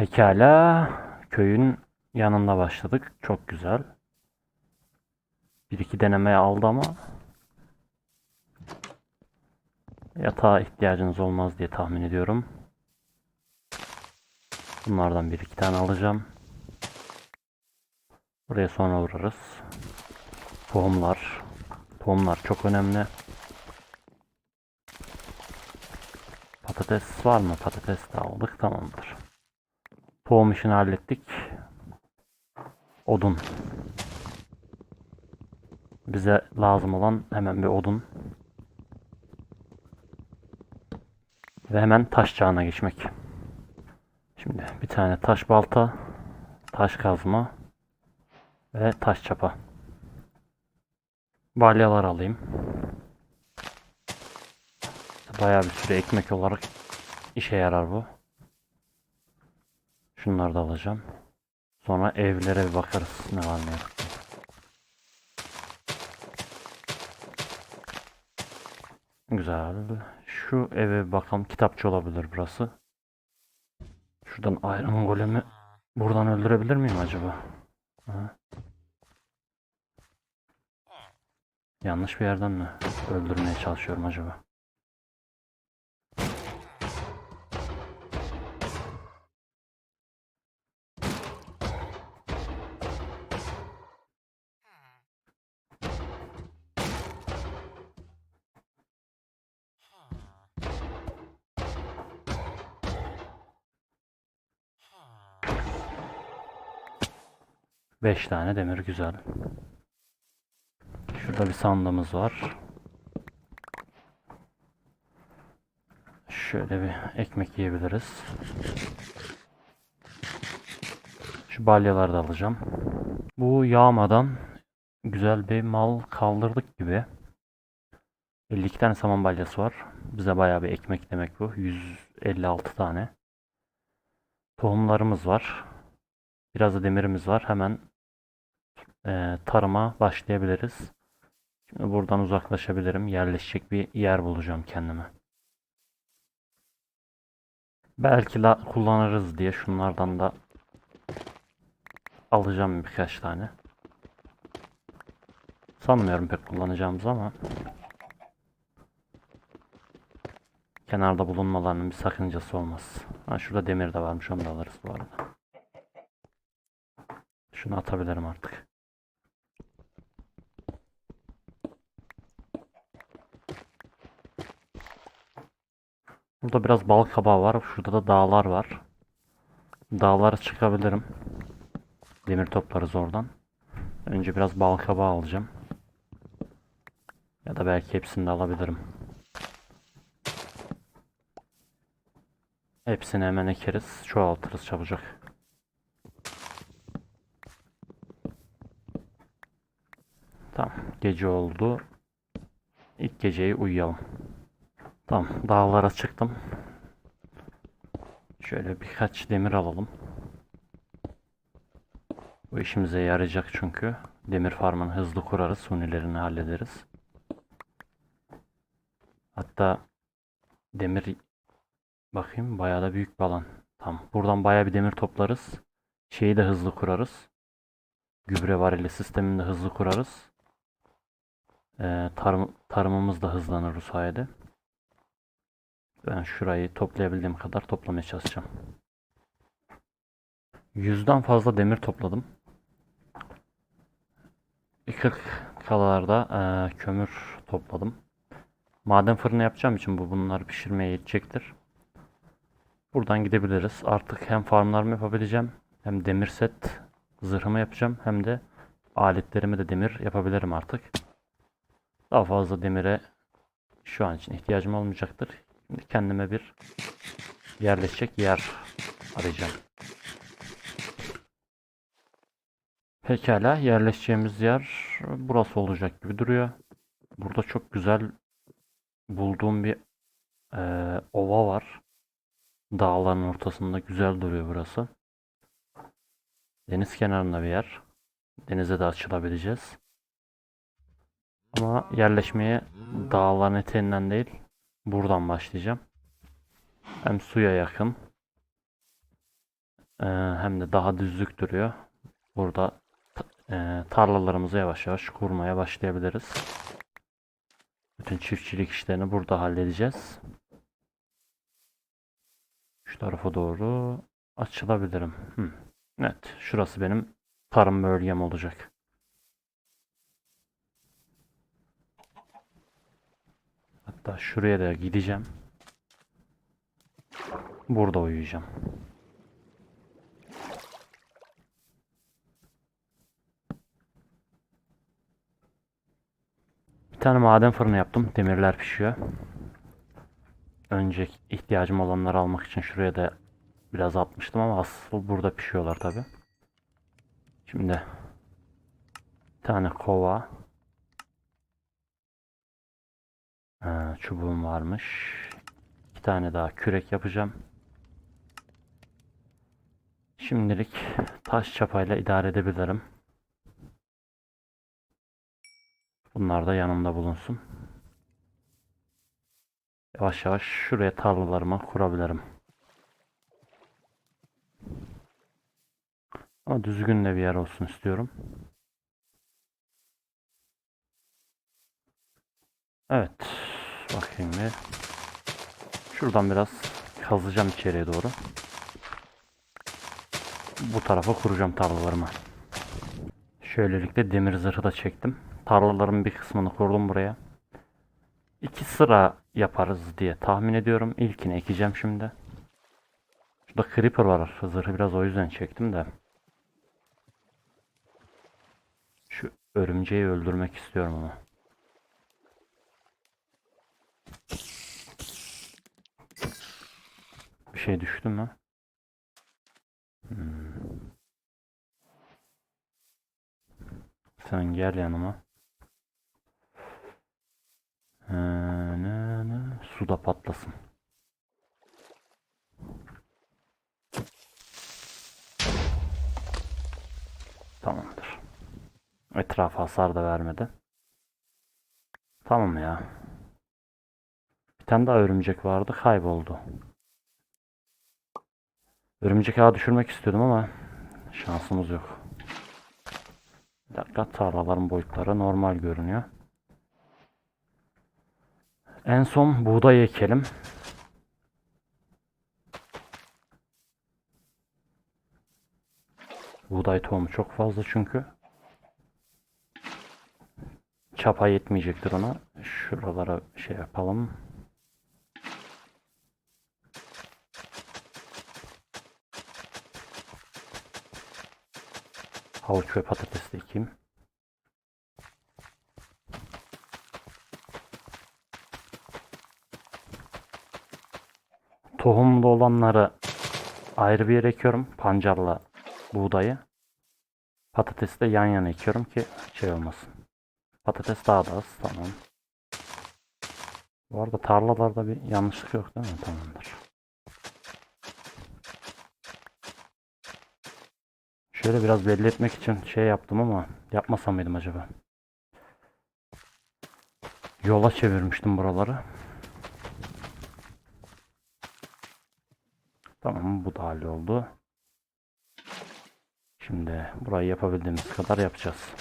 Pekala. Köyün yanında başladık. Çok güzel. Bir iki denemeye aldı ama yatağa ihtiyacınız olmaz diye tahmin ediyorum. Bunlardan bir iki tane alacağım. Buraya sonra vurarız. Tohumlar. Tohumlar çok önemli. Patates var mı? Patates de aldık. Tamamdır. Tohum işini hallettik. Odun. Bize lazım olan hemen bir odun. Ve hemen taş çağına geçmek. Şimdi bir tane taş balta, taş kazma ve taş çapa. Balyalar alayım. Bayağı bir sürü ekmek olarak işe yarar bu. Şunları da alacağım. Sonra evlere bir bakarız ne var ne yok. Güzel. Şu eve bakalım. Kitapçı olabilir burası. Şuradan Iron Golem'i buradan öldürebilir miyim acaba? Ha. Yanlış bir yerden mi öldürmeye çalışıyorum acaba? Beş tane demir güzel. Şurada bir sandığımız var. Şöyle bir ekmek yiyebiliriz. Şu balyaları da alacağım. Bu yağmadan güzel bir mal kaldırdık gibi. 52 tane saman balyası var. Bize bayağı bir ekmek demek bu. 156 tane. Tohumlarımız var. Biraz da demirimiz var. Hemen e, tarıma başlayabiliriz. Şimdi buradan uzaklaşabilirim. Yerleşecek bir yer bulacağım kendime. Belki la kullanırız diye şunlardan da alacağım birkaç tane. Sanmıyorum pek kullanacağımız ama kenarda bulunmalarının bir sakıncası olmaz. Ha, şurada demir de varmış onu da alırız bu arada. Şunu atabilirim artık. Burada biraz bal kabağı var. Şurada da dağlar var. Dağlara çıkabilirim. Demir toplarız oradan. Önce biraz bal kabağı alacağım. Ya da belki hepsini de alabilirim. Hepsini hemen ekeriz. Çoğaltırız çabucak. Tamam. Gece oldu. İlk geceyi uyuyalım. Tamam. Dağlara çıktım. Şöyle birkaç demir alalım. Bu işimize yarayacak çünkü. Demir farmını hızlı kurarız. Sunilerini hallederiz. Hatta demir bakayım bayağı da büyük bir alan. Tamam. Buradan bayağı bir demir toplarız. Şeyi de hızlı kurarız. Gübre varili sistemini de hızlı kurarız. Ee, tarım, tarımımız da hızlanır bu sayede. Ben şurayı toplayabildiğim kadar toplamaya çalışacağım. Yüzden fazla demir topladım. Bir 40 kalalarda eee, kömür topladım. Maden fırını yapacağım için bu bunları pişirmeye yetecektir. Buradan gidebiliriz. Artık hem farmlarımı yapabileceğim hem demir set zırhımı yapacağım hem de aletlerimi de demir yapabilirim artık. Daha fazla demire şu an için ihtiyacım olmayacaktır. Şimdi kendime bir yerleşecek yer arayacağım. Pekala yerleşeceğimiz yer burası olacak gibi duruyor. Burada çok güzel bulduğum bir eee, ova var. Dağların ortasında güzel duruyor burası. Deniz kenarında bir yer. Denize de açılabileceğiz. Ama yerleşmeye dağların eteğinden değil, buradan başlayacağım. Hem suya yakın, Ee, hem de daha düzlük duruyor. Burada e, tarlalarımızı yavaş yavaş kurmaya başlayabiliriz. Bütün çiftçilik işlerini burada halledeceğiz. Şu tarafa doğru açılabilirim. Hı. Evet, şurası benim tarım bölgem olacak. Hatta şuraya da gideceğim. Burada uyuyacağım. Bir tane maden fırını yaptım. Demirler pişiyor. Önce ihtiyacım olanları almak için şuraya da biraz atmıştım ama asıl burada pişiyorlar tabi. Şimdi bir tane kova. Ee, çubuğum varmış. İki tane daha kürek yapacağım. Şimdilik taş çapayla idare edebilirim. Bunlar da yanımda bulunsun. Yavaş yavaş şuraya tarlalarımı kurabilirim. Ama düzgün de bir yer olsun istiyorum. Evet. Bakayım bir. Şuradan biraz kazacağım içeriye doğru. Bu tarafa kuracağım tarlalarımı. Şöylelikle demir zırhı da çektim. Tarlaların bir kısmını kurdum buraya. İki sıra yaparız diye tahmin ediyorum. İlkini ekeceğim şimdi. Şurada creeper var. Zırhı biraz o yüzden çektim de. Şu örümceği öldürmek istiyorum ama. Bir şey düştü mü? Hmm. Sen gel yanıma. Ee, ne, ne? Suda patlasın. Tamamdır. Etrafa hasar da vermedi. Tamam ya. Tane daha örümcek vardı. Kayboldu. Örümcek ağı düşürmek istiyordum ama şansımız yok. Bir dakika tarlaların boyutları normal görünüyor. En son buğday ekelim. Buğday tohumu çok fazla çünkü. Çapa yetmeyecektir ona. Şuralara şey yapalım. Havuç ve patates de ekeyim. Tohumlu olanları ayrı bir yere ekiyorum. Pancarla buğdayı. Patatesi de yan yana ekiyorum ki şey olmasın. Patates daha da az. Tamam. Bu arada tarlalarda bir yanlışlık yok değil mi? Tamamdır. Şöyle biraz belli etmek için şey yaptım ama yapmasam mıydım acaba? Yola çevirmiştim buraları. Tamam bu da halloldu. Şimdi burayı yapabildiğimiz kadar yapacağız.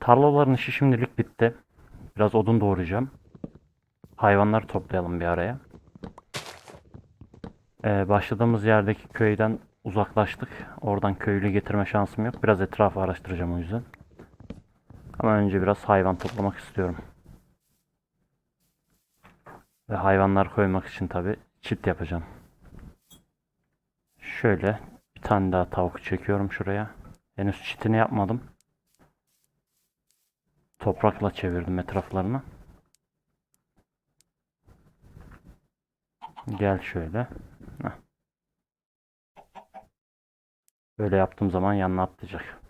Tarlaların işi şimdilik bitti. Biraz odun doğrayacağım. Hayvanları toplayalım bir araya. Ee, başladığımız yerdeki köyden uzaklaştık. Oradan köylü getirme şansım yok. Biraz etrafı araştıracağım o yüzden. Ama önce biraz hayvan toplamak istiyorum. Ve hayvanlar koymak için tabi çit yapacağım. Şöyle bir tane daha tavuk çekiyorum şuraya. Henüz çitini yapmadım. Toprakla çevirdim etraflarını. Gel şöyle. Heh. Böyle yaptığım zaman yanına atlayacak.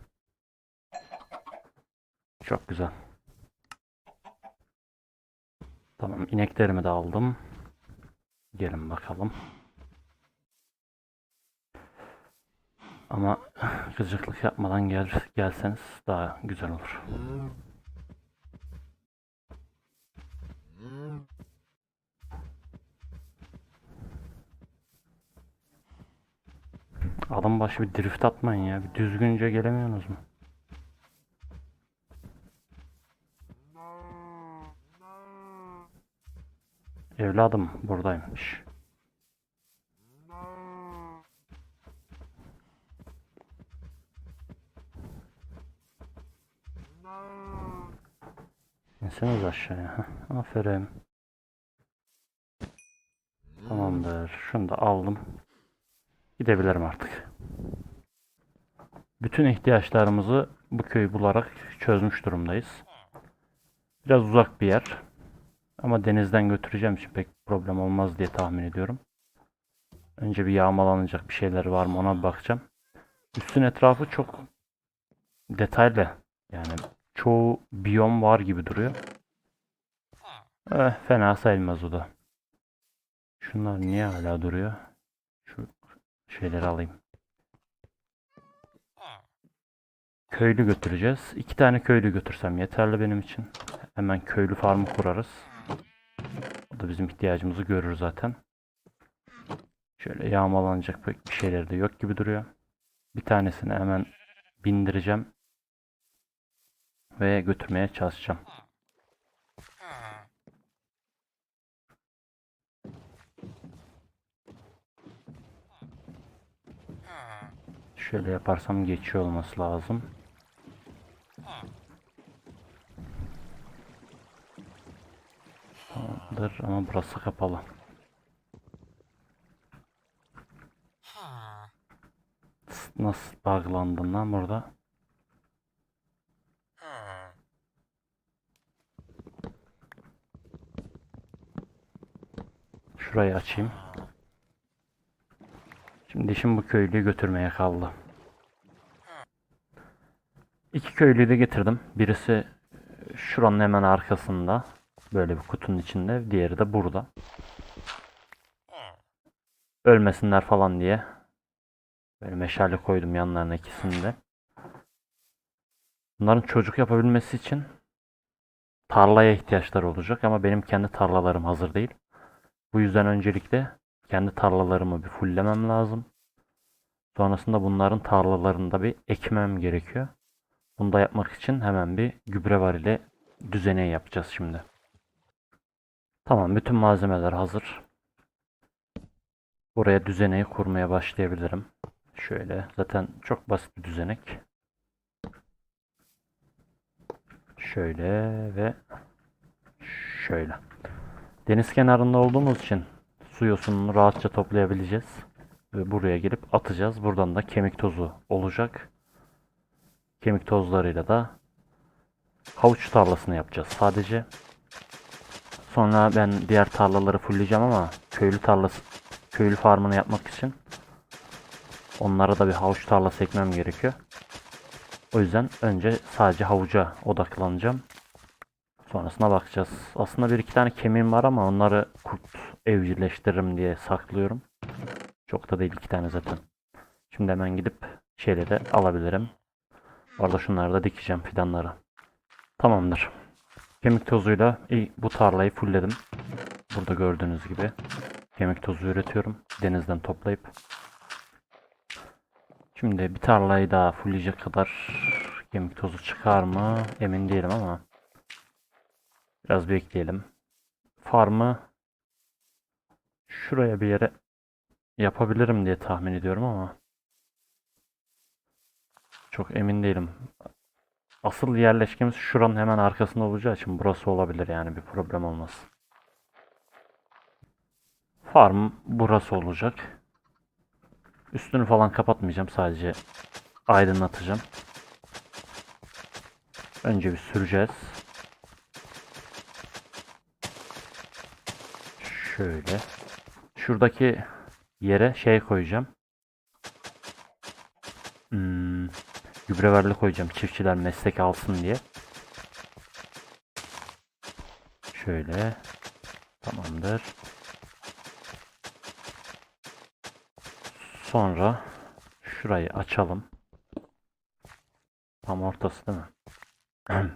Çok güzel. Tamam ineklerimi de aldım. Gelin bakalım. Ama gıcıklık yapmadan gel gelseniz daha güzel olur. Adam başı bir drift atmayın ya. Bir düzgünce gelemiyorsunuz mu? Evladım buradaymış. İnseniz aşağıya. Aferin. Tamamdır. Şunu da aldım. Gidebilirim artık. Bütün ihtiyaçlarımızı bu köyü bularak çözmüş durumdayız. Biraz uzak bir yer. Ama denizden götüreceğim için pek problem olmaz diye tahmin ediyorum. Önce bir yağmalanacak bir şeyler var mı ona bakacağım. Üstün etrafı çok detaylı. Yani çoğu biyom var gibi duruyor. Eh, fena sayılmaz o da. Şunlar niye hala duruyor? Şu şeyleri alayım. Köylü götüreceğiz. İki tane köylü götürsem yeterli benim için. Hemen köylü farmı kurarız. O da bizim ihtiyacımızı görür zaten. Şöyle yağmalanacak pek bir şeyleri de yok gibi duruyor. Bir tanesini hemen bindireceğim. Ve götürmeye çalışacağım. Şöyle yaparsam geçiyor olması lazım. Tamamdır ama burası kapalı. Nasıl bağlandın lan burada? Şurayı açayım. Şimdi işim bu köylüyü götürmeye kaldı. İki köylüyü de getirdim. Birisi e, şuranın hemen arkasında. Böyle bir kutunun içinde. Diğeri de burada. Ölmesinler falan diye. Böyle meşale koydum yanlarına ikisini de. Bunların çocuk yapabilmesi için tarlaya ihtiyaçları olacak ama benim kendi tarlalarım hazır değil. Bu yüzden öncelikle kendi tarlalarımı bir fulllemem lazım. Sonrasında bunların tarlalarında bir ekmem gerekiyor. Bunu da yapmak için hemen bir gübre var ile düzeneği yapacağız şimdi. Tamam bütün malzemeler hazır. Buraya düzeneği kurmaya başlayabilirim. Şöyle zaten çok basit bir düzenek. Şöyle ve şöyle. Deniz kenarında olduğumuz için su yosununu rahatça toplayabileceğiz. Ve buraya gelip atacağız. Buradan da kemik tozu olacak. Kemik tozlarıyla da havuç tarlasını yapacağız sadece. Sonra ben diğer tarlaları fullleyeceğim ama köylü tarlası köylü farmını yapmak için onlara da bir havuç tarlası ekmem gerekiyor. O yüzden önce sadece havuca odaklanacağım. Sonrasına bakacağız. Aslında bir iki tane kemiğim var ama onları kurt evcilleştiririm diye saklıyorum. Çok da değil iki tane zaten. Şimdi hemen gidip şeyleri alabilirim. Orada şunları da dikeceğim fidanları. Tamamdır. Kemik tozuyla bu tarlayı fullledim. Burada gördüğünüz gibi. Kemik tozu üretiyorum. Denizden toplayıp. Şimdi bir tarlayı daha fullleyecek kadar kemik tozu çıkar mı? Emin değilim ama. Biraz bekleyelim. Farmı şuraya bir yere yapabilirim diye tahmin ediyorum ama çok emin değilim. Asıl yerleşkemiz şuranın hemen arkasında olacağı için burası olabilir yani bir problem olmaz. Farm burası olacak. Üstünü falan kapatmayacağım sadece aydınlatacağım. Önce bir süreceğiz. Şöyle. Şuradaki yere şey koyacağım. Hmm, gübreverli koyacağım. Çiftçiler meslek alsın diye. Şöyle. Tamamdır. Sonra şurayı açalım. Tam ortası değil mi?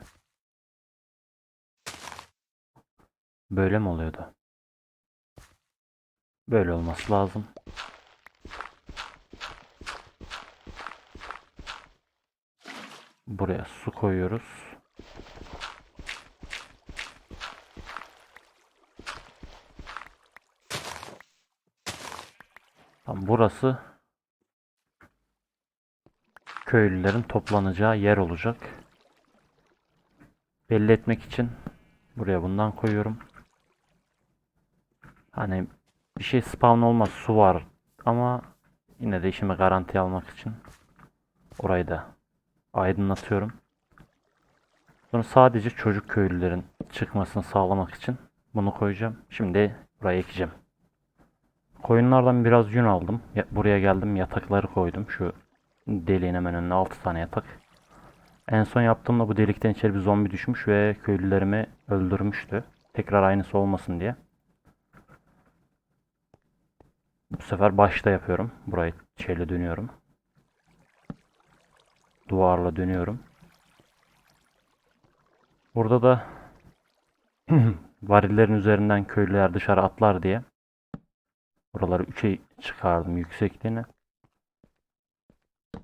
Böyle mi oluyordu? Böyle olması lazım. Buraya su koyuyoruz. Tamam, burası köylülerin toplanacağı yer olacak. Belli etmek için buraya bundan koyuyorum. Hani bir şey spawn olmaz su var ama yine de işimi garantiye almak için orayı da aydınlatıyorum. Sonra sadece çocuk köylülerin çıkmasını sağlamak için bunu koyacağım. Şimdi buraya ekeceğim. Koyunlardan biraz yün aldım. Ya- Buraya geldim yatakları koydum. Şu deliğin hemen önüne 6 tane yatak. En son yaptığımda bu delikten içeri bir zombi düşmüş ve köylülerimi öldürmüştü. Tekrar aynısı olmasın diye. Bu sefer başta yapıyorum. Burayı şeyle dönüyorum. Duvarla dönüyorum. Burada da varillerin üzerinden köylüler dışarı atlar diye buraları 3'e çıkardım yüksekliğini.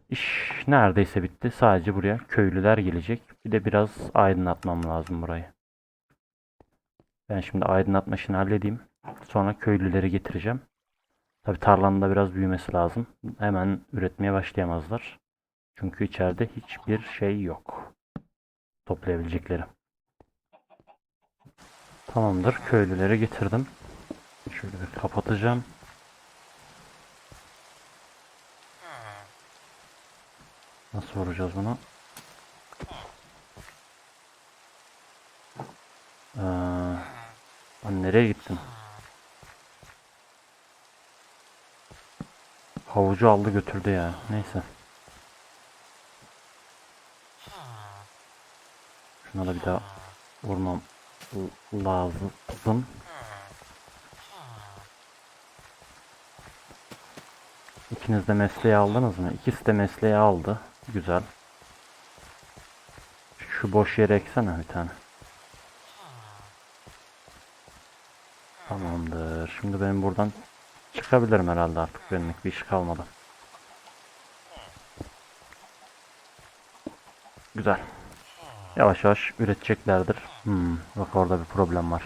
İş neredeyse bitti. Sadece buraya köylüler gelecek. Bir de biraz aydınlatmam lazım burayı. Ben şimdi aydınlatma işini halledeyim. Sonra köylüleri getireceğim. Tabi tarlanın da biraz büyümesi lazım. Hemen üretmeye başlayamazlar. Çünkü içeride hiçbir şey yok. Toplayabilecekleri. Tamamdır. Köylüleri getirdim. Şöyle bir kapatacağım. Nasıl vuracağız bunu? Ee, nereye gittin? Havucu aldı götürdü ya. Neyse. Da bir daha vurmam lazım. İkiniz de mesleği aldınız mı? İkisi de mesleği aldı. Güzel. Şu boş yere eksene bir tane. Tamamdır. Şimdi benim buradan çıkabilirim herhalde artık. Benimlik bir iş kalmadı. Güzel. Yavaş yavaş üreteceklerdir. Hmm, bak orada bir problem var.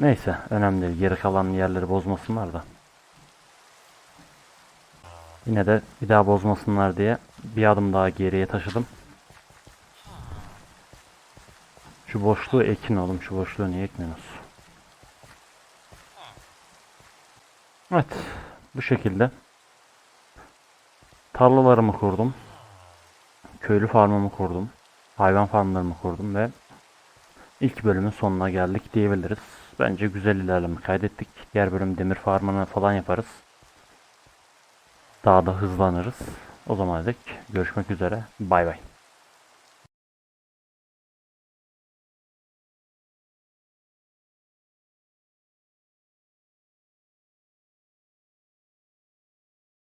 Neyse, önemli değil. Geri kalan yerleri bozmasınlar da. Yine de bir daha bozmasınlar diye bir adım daha geriye taşıdım. Şu boşluğu ekin oğlum. Şu boşluğu niye ekmiyorsunuz? Evet. Bu şekilde. Tarlalarımı kurdum. Köylü farmımı kurdum. Hayvan farmlarımı kurdum ve ilk bölümün sonuna geldik diyebiliriz. Bence güzel ilerleme kaydettik. Diğer bölüm demir farmını falan yaparız. Daha da hızlanırız. O zaman dek görüşmek üzere. Bay bay.